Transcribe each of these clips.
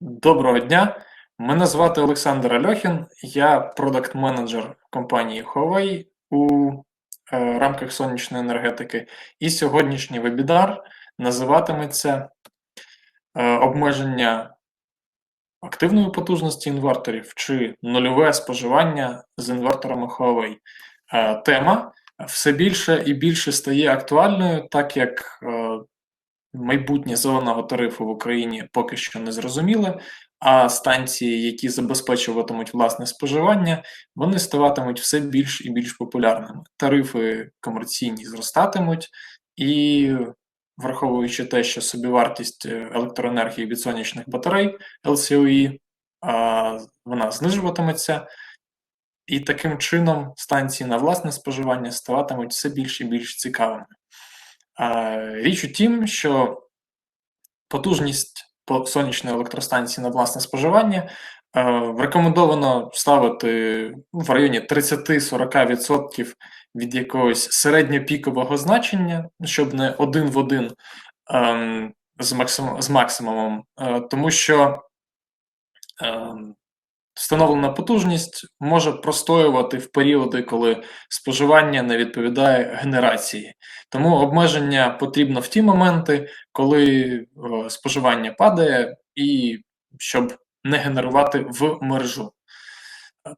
Доброго дня. Мене звати Олександр Альохін, я продакт-менеджер компанії Huawei у е, рамках сонячної енергетики. І сьогоднішній вебінар називатиметься е, обмеження активної потужності інверторів чи нульове споживання з інверторами Huawei. Е, тема все більше і більше стає актуальною, так як майбутнє зеленого тарифу в Україні поки що не зрозуміле, а станції, які забезпечуватимуть власне споживання, вони ставатимуть все більш і більш популярними. Тарифи комерційні зростатимуть, і враховуючи те, що собівартість е, електроенергії від сонячних батарей LCOE, вона знижуватиметься. І таким чином станції на власне споживання ставатимуть все більш і більш цікавими. Річ у тім, що потужність по сонячної електростанції на власне споживання рекомендовано ставити в районі 30-40% від якогось середньопікового значення, щоб не один в один ем, з, максимумом, е, тому що ем, Встановлена потужність може простоювати в періоди, коли споживання не відповідає генерації. Тому обмеження потрібно в ті моменти, коли споживання падає, і щоб не генерувати в мережу.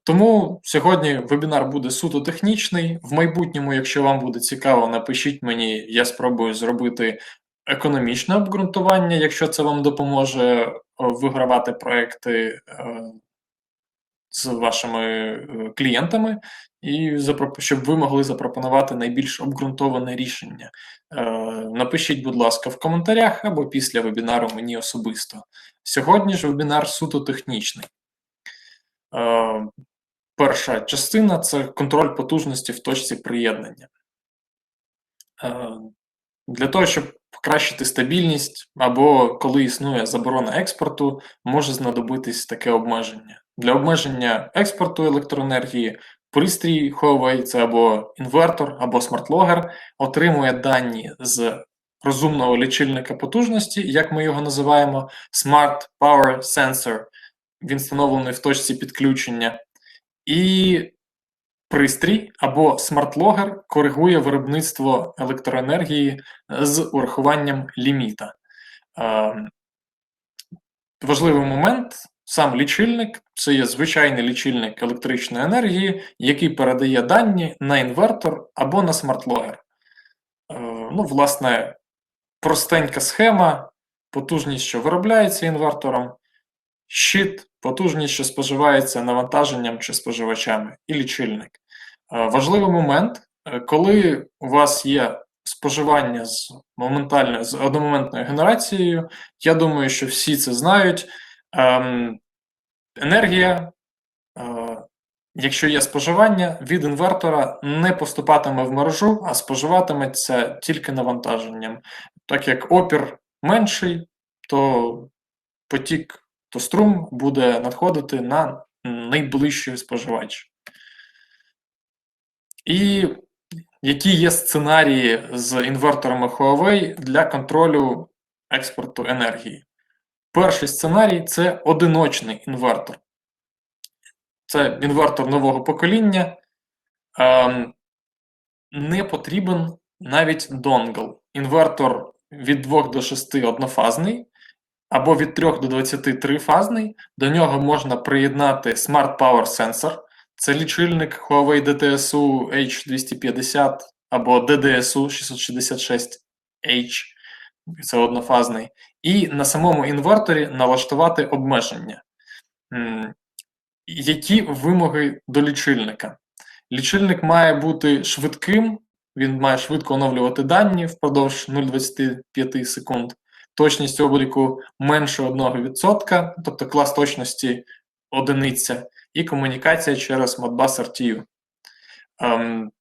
Тому сьогодні вебінар буде суто технічний. В майбутньому, якщо вам буде цікаво, напишіть мені, я спробую зробити економічне обґрунтування, якщо це вам допоможе вигравати проекти з вашими е, клієнтами, і щоб ви могли запропонувати найбільш обґрунтоване рішення. Е, напишіть, будь ласка, в коментарях або після вебінару мені особисто. Сьогодні ж вебінар суто технічний. Е, перша частина це контроль потужності в точці приєднання. Для того, щоб покращити стабільність або коли існує заборона експорту, може знадобитись таке обмеження. Для обмеження експорту електроенергії пристрій Huawei, це або інвертор, або смартлогер, отримує дані з розумного лічильника потужності, як ми його називаємо, Smart Power Sensor. Він встановлений в точці підключення. І пристрій або смартлогер коригує виробництво електроенергії з урахуванням ліміта. Е, важливий момент Сам лічильник це є звичайний лічильник електричної енергії, який передає дані на інвертор або на смартлогер. Е, ну, власне, простенька схема, потужність, що виробляється інвертором, щит, потужність, що споживається навантаженням чи споживачами, і лічильник. Е, важливий момент, е, коли у вас є споживання з моментальною з одномоментною генерацією, я думаю, що всі це знають. Ем, енергія, е, якщо є споживання, від інвертора не поступатиме в мережу, а споживатиметься тільки навантаженням. Так як опір менший, то потік, то струм буде надходити на найближчий споживач. І які є сценарії з інверторами Huawei для контролю експорту енергії? Перший сценарій це одиночний інвертор. Це інвертор нового покоління. Ем, не потрібен навіть донгл. Інвертор від 2 до 6 однофазний, або від 3 до 23 фазний. До нього можна приєднати Smart Power Sensor. Це лічильник Huawei DTSU H250 або DDSU 666H. Це однофазний і на самому інверторі налаштувати обмеження. Які вимоги до лічильника? Лічильник має бути швидким, він має швидко оновлювати дані впродовж 0,25 секунд, точність обліку менше 1%, тобто клас точності одиниця, і комунікація через Modbus RTU. Ем,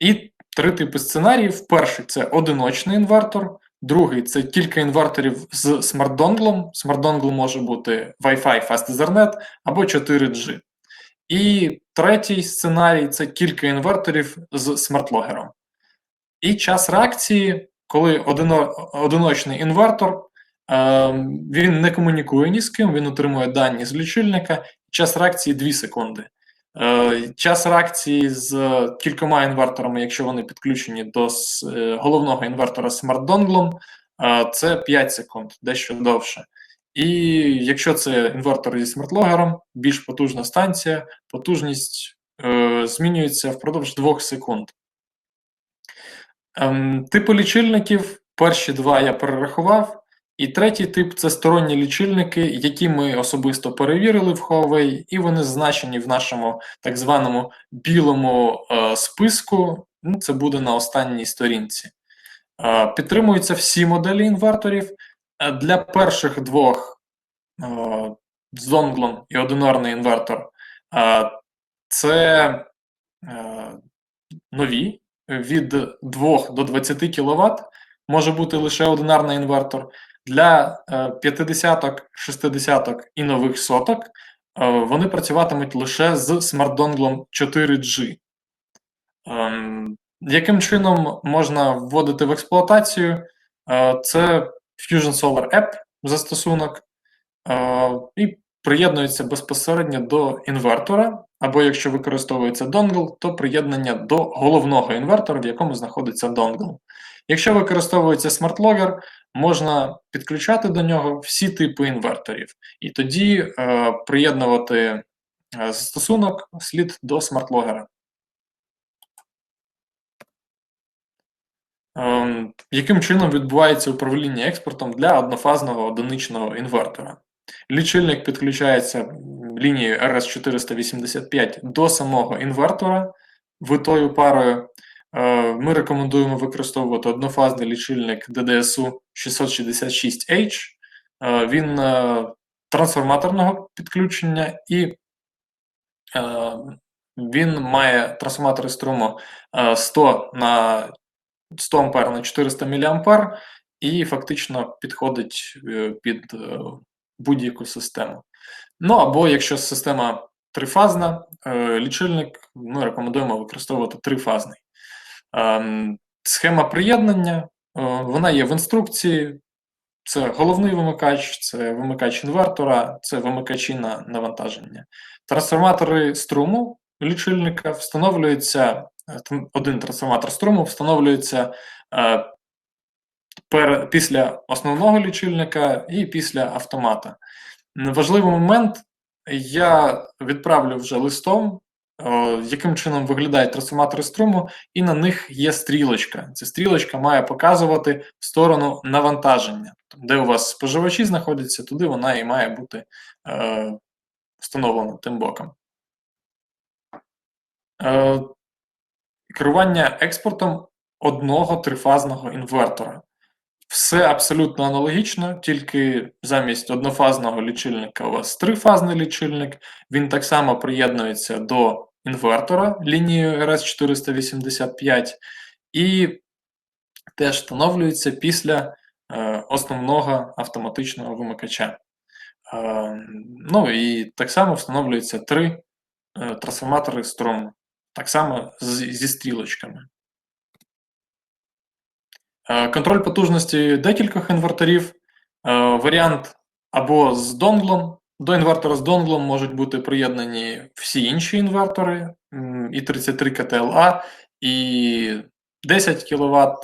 І три типи сценаріїв: перший це одиночний інвертор, Другий це кілька інверторів з смарт-донглом. Смарт-донгл може бути Wi-Fi Fast Ethernet або 4G. І третій сценарій це кілька інверторів з смартлогером. І час реакції, коли одино, одиночний інвертор Він не комунікує ні з ким, він отримує дані з лічильника. Час реакції 2 секунди. Час реакції з кількома інверторами, якщо вони підключені до головного інвертора Smart Dongle, це 5 секунд, дещо довше. І якщо це інвертор зі смартлогером, більш потужна станція, потужність е, змінюється впродовж 2 секунд. Ем, Типи лічильників, перші два я перерахував. І третій тип це сторонні лічильники, які ми особисто перевірили в Huawei, і вони значені в нашому так званому білому е, списку. Ну, Це буде на останній сторінці. Е, підтримуються всі моделі інверторів. Е, для перших двох е, з і одинарний інвертор е, це нові від 2 до 20 кВт. Може бути лише одинарний інвертор. Для 50-ок, 60-ок і нових соток вони працюватимуть лише з смарт-донглом 4G. Ем, яким чином можна вводити в експлуатацію? Це Fusion Solar App застосунок і приєднується безпосередньо до інвертора, або якщо використовується донгл, то приєднання до головного інвертора, в якому знаходиться донгл. Якщо використовується смарт-логер, можна підключати до нього всі типи інверторів, і тоді е, приєднувати е, застосунок слід до смарт-логера. Ем, яким чином відбувається управління експортом для однофазного одиничного інвертора? Лічильник підключається лінією RS485 до самого інвертора витою парою. Е, ми рекомендуємо використовувати однофазний лічильник DDSU 666H. Е, він е, трансформаторного підключення і він має трансформатори струму 100 на 100 А на 400 мА і фактично підходить під будь-яку систему. Ну або якщо система трифазна, лічильник ми рекомендуємо використовувати трифазний. Ем, схема приєднання, е, вона є в інструкції. Це головний вимикач, це вимикач інвертора, це вимикачі на навантаження. Трансформатори струму лічильника встановлюються, е, один трансформатор струму встановлюється е, після основного лічильника і після автомата. Важливий момент я відправлю вже листом яким чином виглядають трансформатори струму, і на них є стрілочка. Ця стрілочка має показувати сторону навантаження. Де у вас споживачі знаходяться, туди вона і має бути е, встановлена тим боком. Е, Керування експортом одного трифазного інвертора. Все абсолютно аналогічно, тільки замість однофазного лічильника у вас трифазний лічильник, він так само приєднується до інвертора лінією RS485 і теж встановлюється після е, основного автоматичного вимикача. Е, ну і так само встановлюються три е, трансформатори струму, так само з, зі стрілочками. Е, контроль потужності декількох інверторів. Е, варіант або з донглом. До інвертора з донглом можуть бути приєднані всі інші інвертори, і 33 КТЛА, і 10 кВт,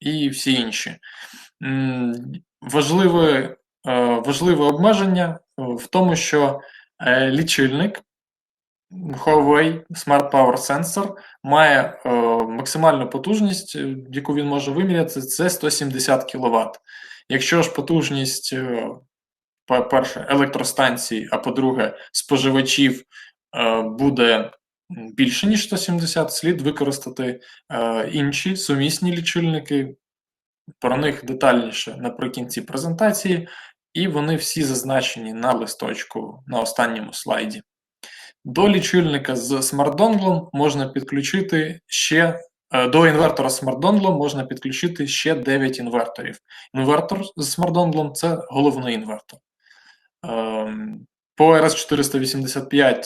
і всі інші. Важливе, важливе обмеження в тому, що е, лічильник Huawei Smart Power Sensor має е, максимальну потужність, е, яку він може виміряти, це 170 кВт. Якщо ж потужність, е, по-перше, електростанцій, а по-друге, споживачів е, буде більше, ніж 170, слід використати е, інші сумісні лічильники. Про них детальніше наприкінці презентації, і вони всі зазначені на листочку на останньому слайді. До лічильника з смарт-донглом можна підключити ще е, до інвертора з смарт-донглом можна підключити ще 9 інверторів. Інвертор з смарт-донглом – це головний інвертор. Ем, по RS485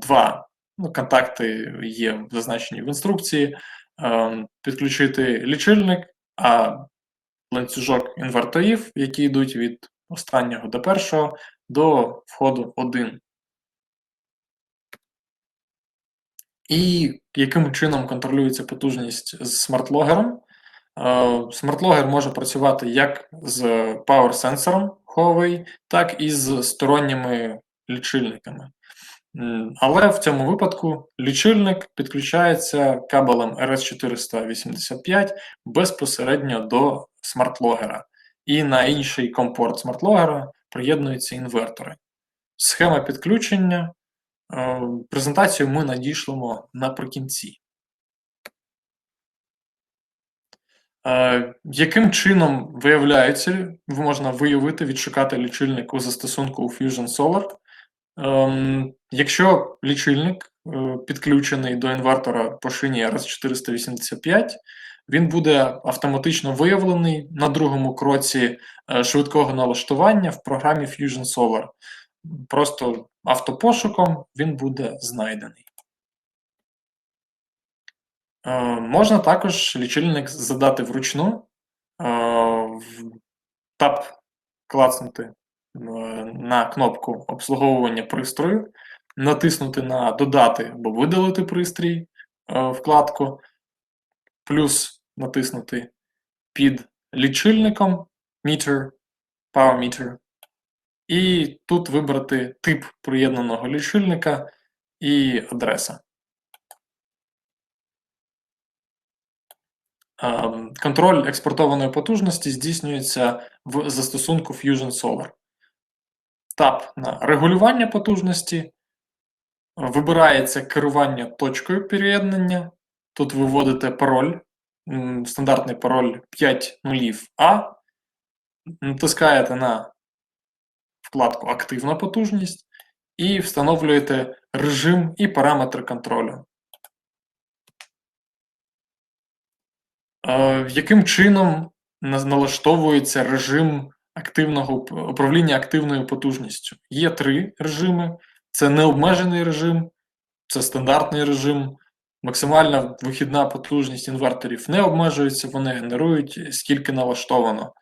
2 е, ну, контакти є зазначені в інструкції. Ем, підключити лічильник, а ланцюжок інверторів, які йдуть від останнього до першого до входу 1. І яким чином контролюється потужність з смартлогером? Е, смартлогер може працювати як з power-сенсором Huawei, так і з сторонніми лічильниками. Але в цьому випадку лічильник підключається кабелем RS485 безпосередньо до смартлогера. І на інший компорт смартлогера приєднуються інвертори. Схема підключення. Е, презентацію ми надішлемо наприкінці. Е, яким чином виявляється, можна виявити, відшукати лічильник у застосунку у Fusion Solar? Ем, якщо лічильник е, підключений до інвертора по шині RS485, він буде автоматично виявлений на другому кроці швидкого налаштування в програмі Fusion Solar. Просто автопошуком він буде знайдений. Е, можна також лічильник задати вручну, тап клацнути на кнопку обслуговування пристрою, натиснути на Додати або видалити пристрій е, вкладку, плюс натиснути під лічильником Meter, Power Meter, і тут вибрати тип приєднаного лічильника і адреса. Контроль експортованої потужності здійснюється в застосунку Fusion Solar тап на регулювання потужності, вибирається керування точкою під'єднання. Тут ви вводите пароль, стандартний пароль 5 нулів А, натискаєте на вкладку Активна потужність і встановлюєте режим і параметри контролю. Е, яким чином налаштовується режим активного управління активною потужністю. Є три режими: це необмежений режим, це стандартний режим, максимальна вихідна потужність інверторів не обмежується, вони генерують скільки налаштовано.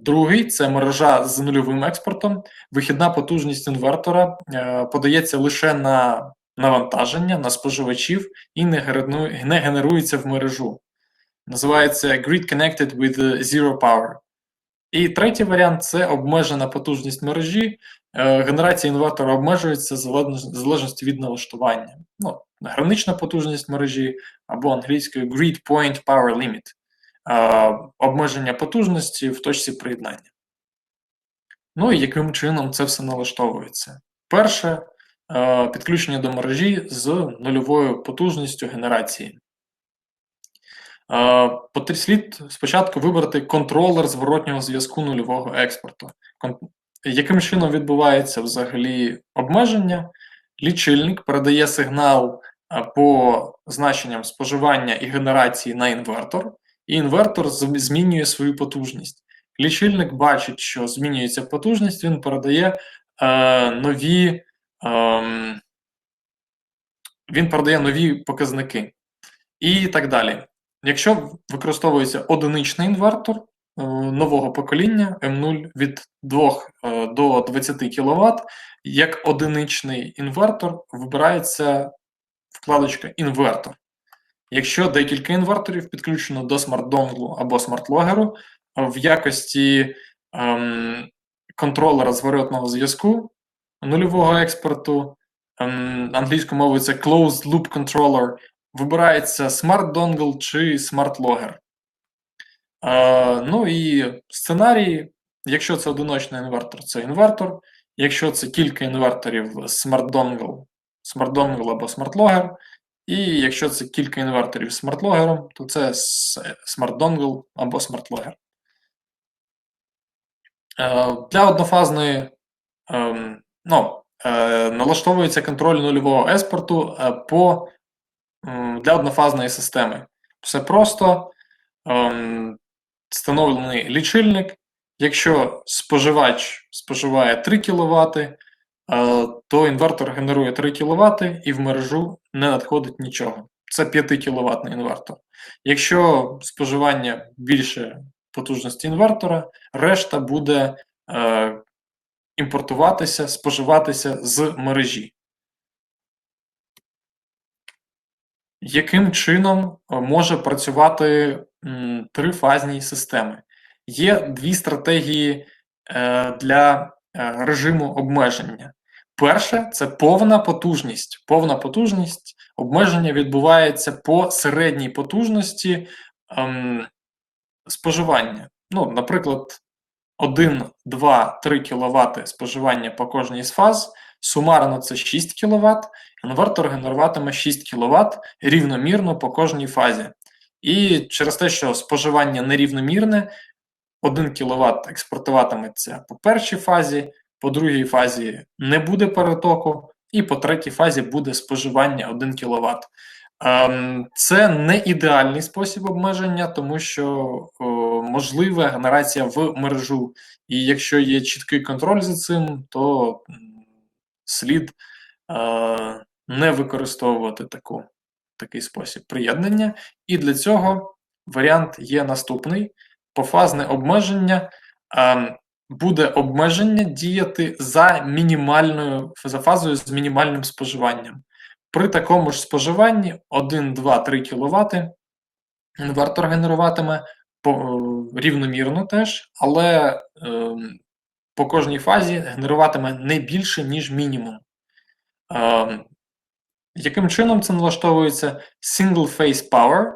Другий це мережа з нульовим експортом. Вихідна потужність інвертора е, подається лише на навантаження, на споживачів і не генерується в мережу. Називається Grid Connected with Zero Power. І третій варіант це обмежена потужність мережі. Е, генерація інвертора обмежується в залежності від налаштування. Ну, Гранична потужність мережі або англійською Grid Point Power Limit, е, обмеження потужності в точці приєднання. Ну і яким чином це все налаштовується? Перше е, підключення до мережі з нульовою потужністю генерації. Слід спочатку вибрати контролер зворотнього зв'язку нульового експорту. Яким чином відбувається взагалі обмеження? Лічильник передає сигнал по значенням споживання і генерації на інвертор, і інвертор змінює свою потужність. Лічильник бачить, що змінюється потужність, він передає е, нові е, він передає нові показники і так далі. Якщо використовується одиничний інвертор е, нового покоління М0 від 2 е, до 20 кВт, як одиничний інвертор вибирається вкладочка Інвертор. Якщо декілька інверторів підключено до смарт-донглу або смарт-логеру, в якості ем, контролера зворотного зв'язку нульового експорту, ем, англійською мовою це Closed Loop Controller, вибирається Dongle чи Logger. Е, ну і сценарії, якщо це одиночний інвертор, це інвертор. Якщо це кілька інверторів Smart Dongle або Logger. І якщо це кілька інверторів з смарт-логером, то це Dongle або. Е, для однофазної ем, ну, е, налаштовується контроль нульового еспорту по для однофазної системи. Все просто ем, встановлений лічильник. Якщо споживач споживає 3 кВт, е, то інвертор генерує 3 кВт і в мережу не надходить нічого. Це 5 кВт інвертор. Якщо споживання більше потужності інвертора, решта буде е, імпортуватися, споживатися з мережі. Яким чином е, може працювати трифазні системи? Є дві стратегії е, для режиму обмеження. Перше це повна потужність. Повна потужність обмеження відбувається по середній потужності ем, споживання. Ну, наприклад, 1, 2, 3 кВт споживання по кожній з фаз. Сумарно це 6 кВт, інвертор генеруватиме 6 кВт рівномірно по кожній фазі. І через те, що споживання нерівномірне, 1 кВт експортуватиметься по першій фазі, по другій фазі не буде перетоку, і по третій фазі буде споживання 1 кВт. Ем, це не ідеальний спосіб обмеження, тому що можлива генерація в мережу. І якщо є чіткий контроль за цим, то слід е, не використовувати таку, такий спосіб приєднання. І для цього варіант є наступний: пофазне обмеження. Буде обмеження діяти за мінімальною за фазою з мінімальним споживанням. При такому ж споживанні 1, 2, 3 кВт інвертор генеруватиме е, рівномірно теж, але е, по кожній фазі генеруватиме не більше, ніж мінімум. Е, яким чином це налаштовується? Single Phase Power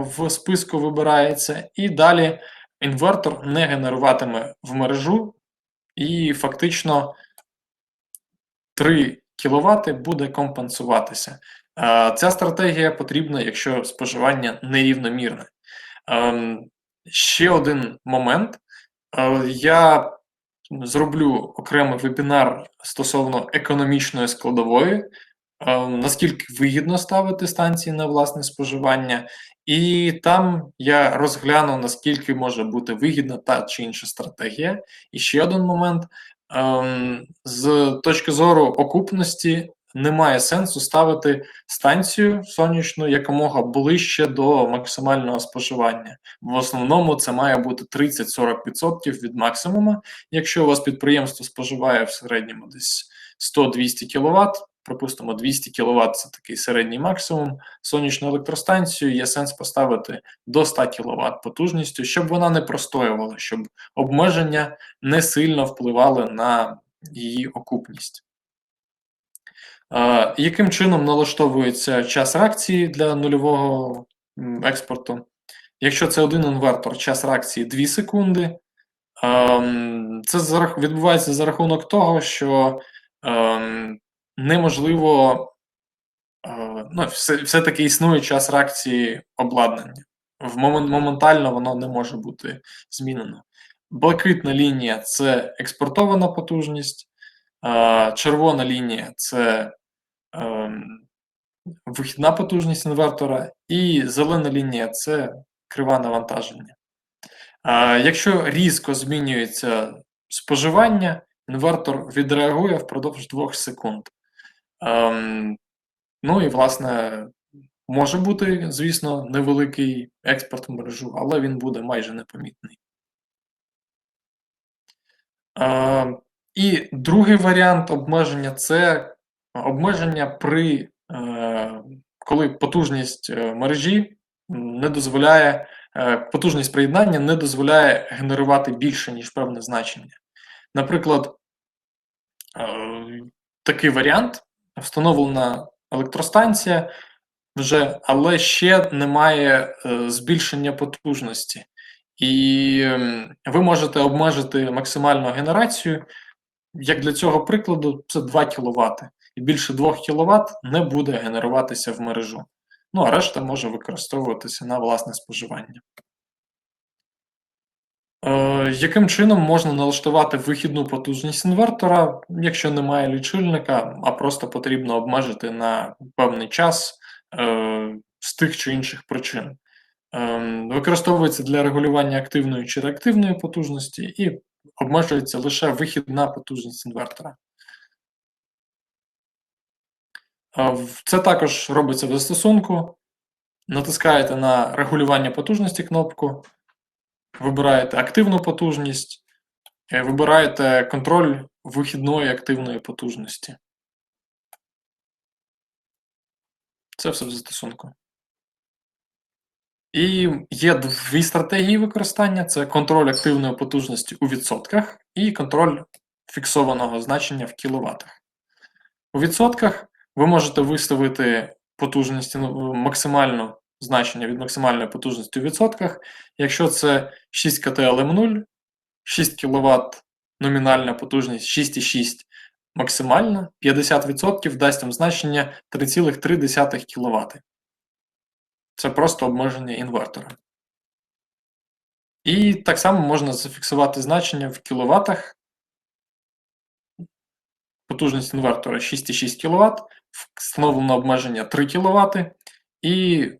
в списку вибирається, і далі інвертор не генеруватиме в мережу, і фактично 3 кВт буде компенсуватися. Е, ця стратегія потрібна, якщо споживання нерівномірне. Ем, ще один момент. Е, я зроблю окремий вебінар стосовно економічної складової, ем, наскільки вигідно ставити станції на власне споживання, і там я розгляну, наскільки може бути вигідна та чи інша стратегія. І ще один момент: ем, з точки зору окупності немає сенсу ставити станцію сонячну якомога ближче до максимального споживання. В основному це має бути 30-40% від максимуму. Якщо у вас підприємство споживає в середньому десь 100-200 кВт, припустимо, 200 кВт це такий середній максимум. Сонячну електростанцію є сенс поставити до 100 кВт потужністю, щоб вона не простоювала, щоб обмеження не сильно впливали на її окупність. Яким чином налаштовується час реакції для нульового експорту? Якщо це один інвертор, час реакції 2 секунди. Це відбувається за рахунок того, що неможливо, ну, все-таки існує час реакції обладнання. В момент, Моментально воно не може бути змінено. Блакитна лінія це експортована потужність, червона лінія це Ем, вихідна потужність інвертора, і зелена лінія це криве навантаження. Якщо різко змінюється споживання, інвертор відреагує впродовж 2 секунд. Ем, ну і, власне, може бути, звісно, невеликий експорт в мережу, але він буде майже непомітний. Ем, і другий варіант обмеження це обмеження при е, коли потужність е, мережі не дозволяє, е, потужність приєднання не дозволяє генерувати більше, ніж певне значення. Наприклад, такий варіант встановлена електростанція вже, але ще немає збільшення потужності. І ви можете обмежити максимальну генерацію. Як для цього прикладу, це 2 кВт і більше 2 кВт не буде генеруватися в мережу. Ну а решта може використовуватися на власне споживання. Е, яким чином можна налаштувати вихідну потужність інвертора, якщо немає лічильника, а просто потрібно обмежити на певний час е, з тих чи інших причин? Е, використовується для регулювання активної чи реактивної потужності і обмежується лише вихідна потужність інвертора. Це також робиться в застосунку. Натискаєте на регулювання потужності кнопку, вибираєте активну потужність, е, вибираєте контроль вихідної активної потужності. Це все в застосунку. І є дві стратегії використання: це контроль активної потужності у відсотках і контроль фіксованого значення в кіловатах. У відсотках ви можете виставити потужність ну, максимальну значення від максимальної потужності у відсотках. Якщо це 6 КТЛМ 0, 6 кВт номінальна потужність 6,6 максимальна, 50% дасть вам значення 3,3 кВт. Це просто обмеження інвертора. І так само можна зафіксувати значення в кіловатах. Потужність інвертора 6,6 кВт, встановлено обмеження 3 кВт і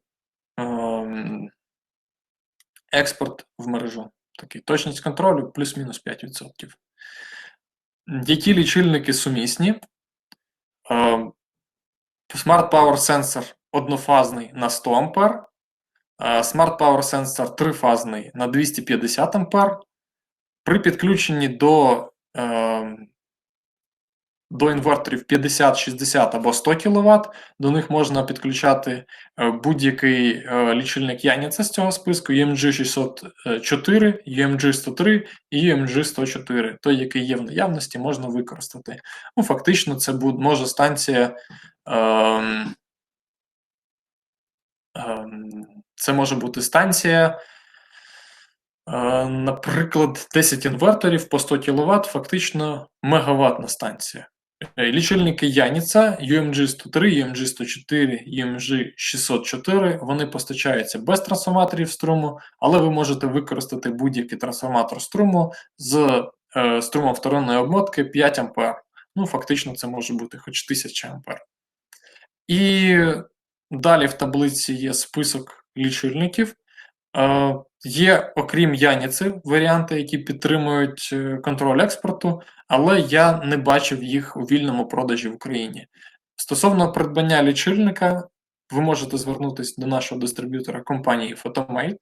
експорт в мережу. Такий точність контролю плюс-мінус 5%. Які лічильники сумісні? Е, Smart Power Sensor однофазний на 100 А, Smart Power Sensor трифазний на 250 А. При підключенні до е, до інверторів 50, 60 або 100 кВт, до них можна підключати е, будь-який е, лічильник Яніца з цього списку UMG 604, UMG 103 і UMG 104. Той, який є в наявності, можна використати. Ну, Фактично, це може станція. Е, Ем, це може бути станція, е, наприклад, 10 інверторів по 100 кВт, фактично мегаваттна станція. Е, лічильники Яніца UMG 103, UMG 104, UMG 604 вони постачаються без трансформаторів струму, але ви можете використати будь-який трансформатор струму з е, струмом вторинної обмотки 5 А. Ну, фактично, це може бути хоч 1000 А. І Далі в таблиці є список лічильників. Е, Є, окрім Яніци, варіанти, які підтримують е, контроль експорту, але я не бачив їх у вільному продажі в Україні. Стосовно придбання лічильника, ви можете звернутися до нашого дистриб'ютора компанії Photomate.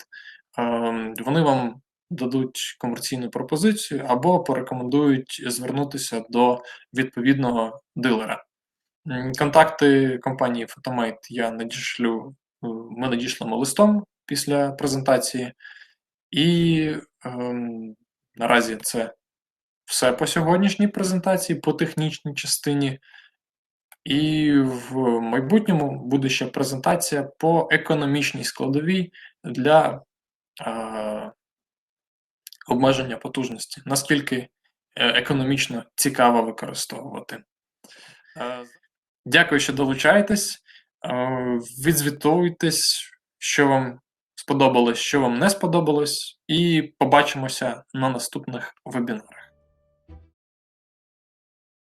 Е, вони вам дадуть комерційну пропозицію або порекомендують звернутися до відповідного дилера. Контакти компанії Photomate я надішлю, е, ми надішлемо листом після презентації, і е, наразі це все по сьогоднішній презентації, по технічній частині. І в майбутньому буде ще презентація по економічній складовій для е, обмеження потужності, наскільки е, економічно цікаво використовувати. Е, Дякую, що долучаєтесь. Е, відзвітуйтесь, що вам сподобалось, що вам не сподобалось, і побачимося на наступних вебінарах.